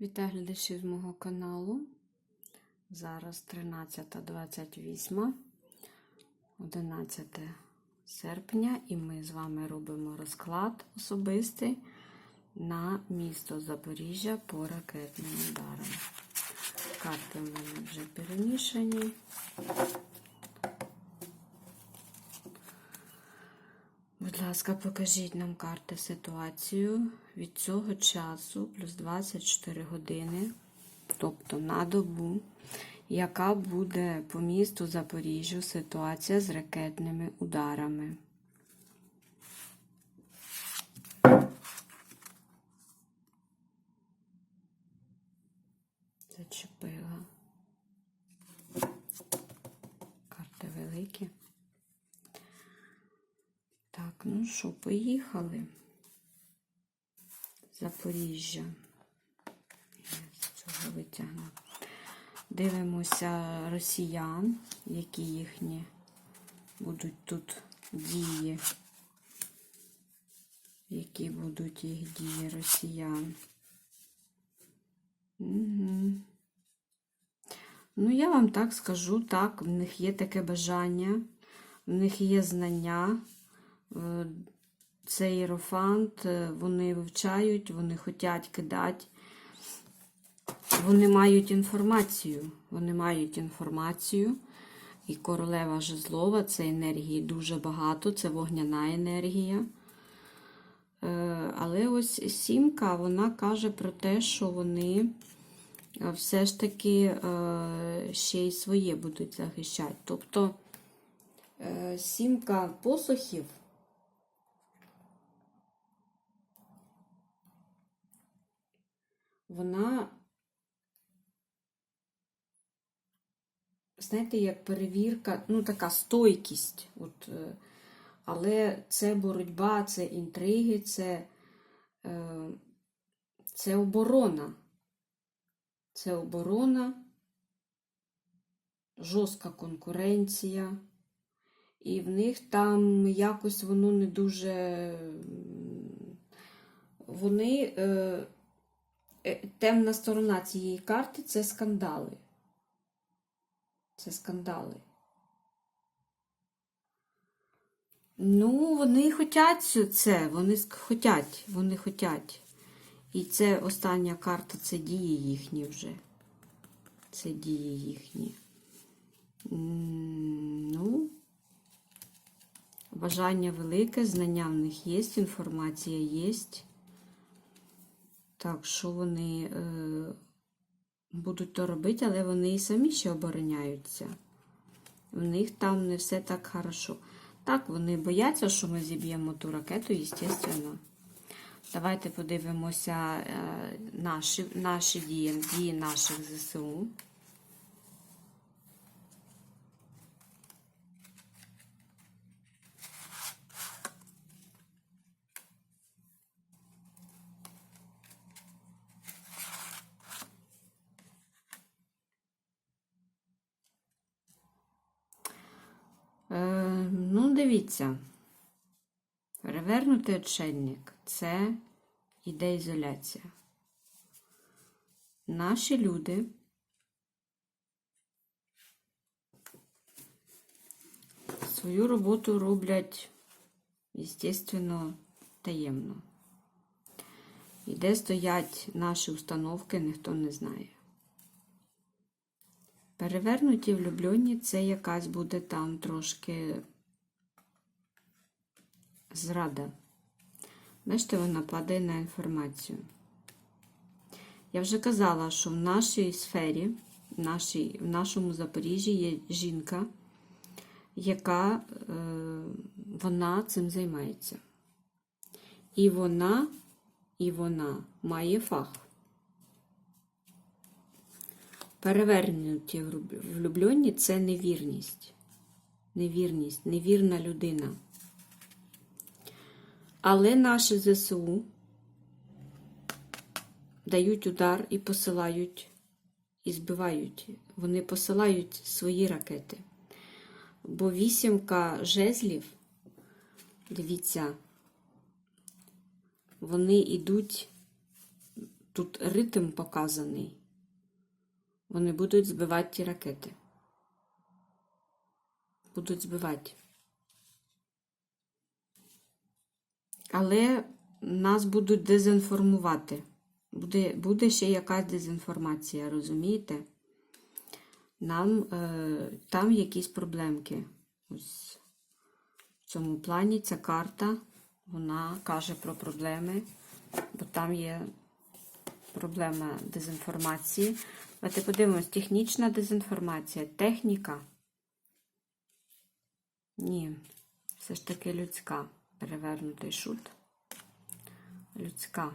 Вітаю глядачів з мого каналу. Зараз 13.28, 11 серпня, і ми з вами робимо розклад особистий на місто Запоріжжя по ракетним ударам. Карти в мене вже перемішані. Ласка, покажіть нам карти ситуацію від цього часу плюс 24 години, тобто на добу, яка буде по місту Запоріжжю ситуація з ракетними ударами. Зачепила. Карти великі. Так, ну що, поїхали. Запоріжжя. З цього витягну. Дивимося росіян, які їхні будуть тут дії. Які будуть їх дії росіян. Угу. Ну, я вам так скажу, так, в них є таке бажання, в них є знання. Е, Цей іерофант, е, вони вивчають, вони хочуть кидати. Вони мають інформацію. Вони мають інформацію. І королева жезлова це енергії дуже багато, це вогняна енергія. Е, Але ось сімка, вона каже про те, що вони все ж таки ще й своє будуть захищати. Тобто сімка посохів. Вона, знаєте, як перевірка, ну, така стойкість. От, е, але це боротьба, це інтриги, це, е, це оборона. Це оборона, жорстка конкуренція. І в них там якось воно не дуже. Вони. Е, темна сторона цієї карти це скандали. Це скандали. Ну, вони хотять це, вони хотять, вони хотять. І це остання карта це дії їхні вже. Це дії їхні. Ну, бажання велике, знання в них є, інформація є. Так, що вони е, будуть то робити, але вони і самі ще обороняються. В них там не все так хорошо. Так, вони бояться, що ми зіб'ємо ту ракету, звісно. Давайте подивимося е, наші, наші дії, дії наших ЗСУ. Е, ну, дивіться. Перевернутий отшельник це іде ізоляція. Наші люди свою роботу роблять, звісно, таємно. І де стоять наші установки, ніхто не знає. Перевернуті влюблені це якась буде там трошки зрада. Бачите, вона падає на інформацію. Я вже казала, що в нашій сфері, в, нашій, в нашому Запоріжжі є жінка, яка е, вона цим займається. І вона, і вона має фах. Перевернуті влюблені це невірність. Невірність, невірна людина. Але наші ЗСУ дають удар і посилають, і збивають. Вони посилають свої ракети. Бо вісімка жезлів, дивіться, вони йдуть тут ритм показаний. Вони будуть збивати ті ракети. Будуть збивати. Але нас будуть дезінформувати. Буде, буде ще якась дезінформація, розумієте? Нам е, там якісь проблемки. Ось в цьому плані ця карта, вона каже про проблеми, бо там є проблема дезінформації. Давайте подивимось, технічна дезінформація, техніка. Ні, все ж таки людська. Перевернутий шут. Людська.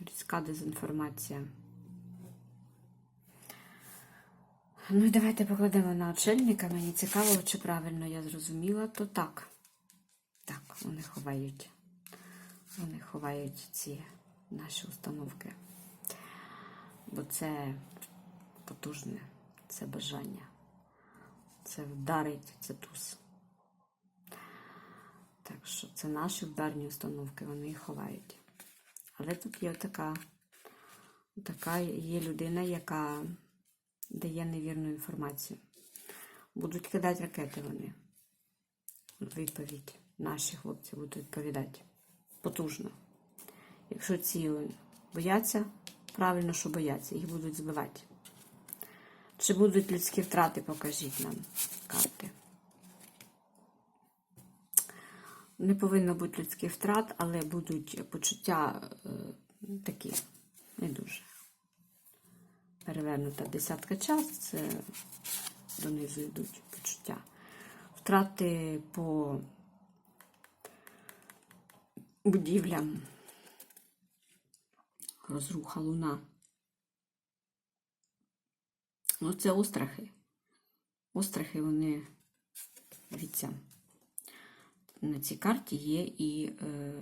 Людська дезінформація. Ну і давайте покладемо на очельника. Мені цікаво, чи правильно я зрозуміла, то так. Так, вони ховають. Вони ховають ці наші установки. Бо це потужне, це бажання. Це вдарить, це туз. Так що це наші ударні установки, вони їх ховають. Але тут є така, така є людина, яка дає невірну інформацію. Будуть кидати ракети вони. Відповідь. Наші хлопці будуть відповідати. Потужно. Якщо ці бояться, правильно, що бояться, їх будуть збивати. Чи будуть людські втрати, покажіть нам карти. Не повинно бути людських втрат, але будуть почуття е, такі не дуже. Перевернута десятка час, це донизу йдуть почуття. Втрати по будівлям, розруха луна. Ну, це острахи. Острахи, вони, дивіться, на цій карті є і е,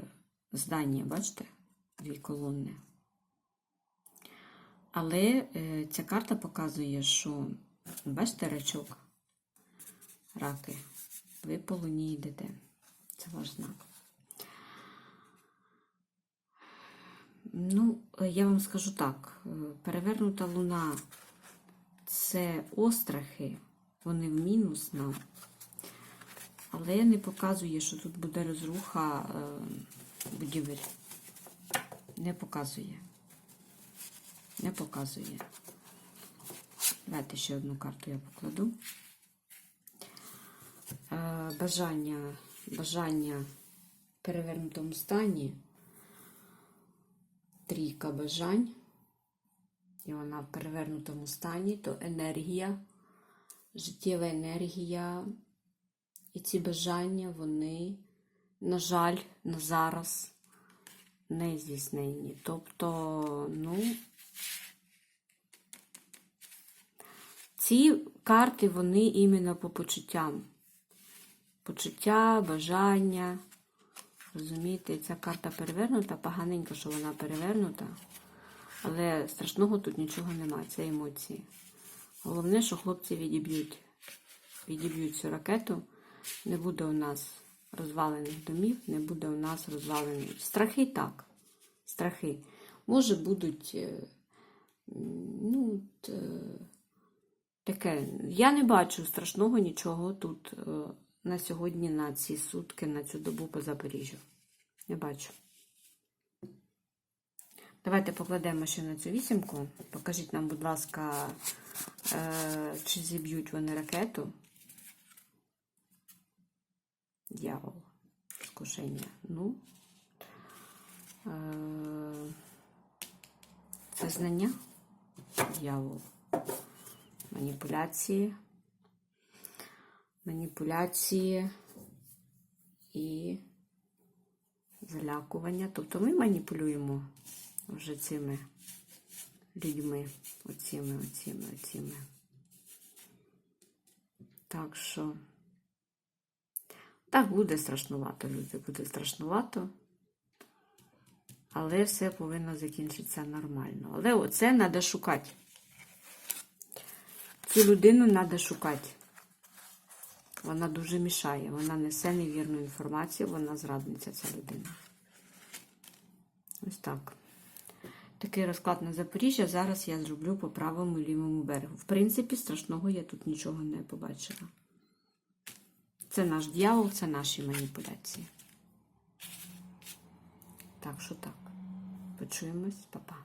здання, бачите? Дві колони. Але е, ця карта показує, що, бачите, рачок, раки, ви по луні йдете. Це ваш знак. Ну, е, я вам скажу так: е, перевернута луна це острахи, вони в мінус нам. Але не показує, що тут буде розруха е, будівель. Не показує. Не показує. Давайте ще одну карту я покладу. Е, бажання, бажання в перевернутому стані. Трійка бажань. І вона в перевернутому стані, то енергія, життєва енергія. І ці бажання, вони, на жаль, на зараз не здійснені. Тобто, ну, ці карти, вони іменно по почуттям. Почуття, бажання. Розумієте, ця карта перевернута, поганенько, що вона перевернута. Але страшного тут нічого немає, це емоції. Головне, що хлопці відіб'ють. Відіб'ють цю ракету. Не буде у нас розвалених домів, не буде у нас розвалених. Страхи так. Страхи. Може, будуть, е, ну, е, таке. Я не бачу страшного нічого тут е, на сьогодні, на ці сутки, на цю добу по Запоріжжю. Не бачу. Давайте покладемо ще на цю вісімку. Покажіть нам, будь ласка, чи зіб'ють вони ракету. Дьявол. Скушення. Ну. Це знання. Дьявол. Маніпуляції. Маніпуляції і залякування. Тобто ми маніпулюємо вже цими людьми, оціми, оціми, оціми. Так що, так буде страшнувато, люди, буде страшнувато. Але все повинно закінчитися нормально. Але оце треба шукати. Цю людину треба шукати. Вона дуже мішає, вона несе невірну інформацію, вона зрадниця, ця людина. Ось так. Такий розклад на Запоріжжя. Зараз я зроблю по правому лівому берегу. В принципі, страшного я тут нічого не побачила. Це наш дьявол, це наші маніпуляції. Так що так. Почуємось, Па-па.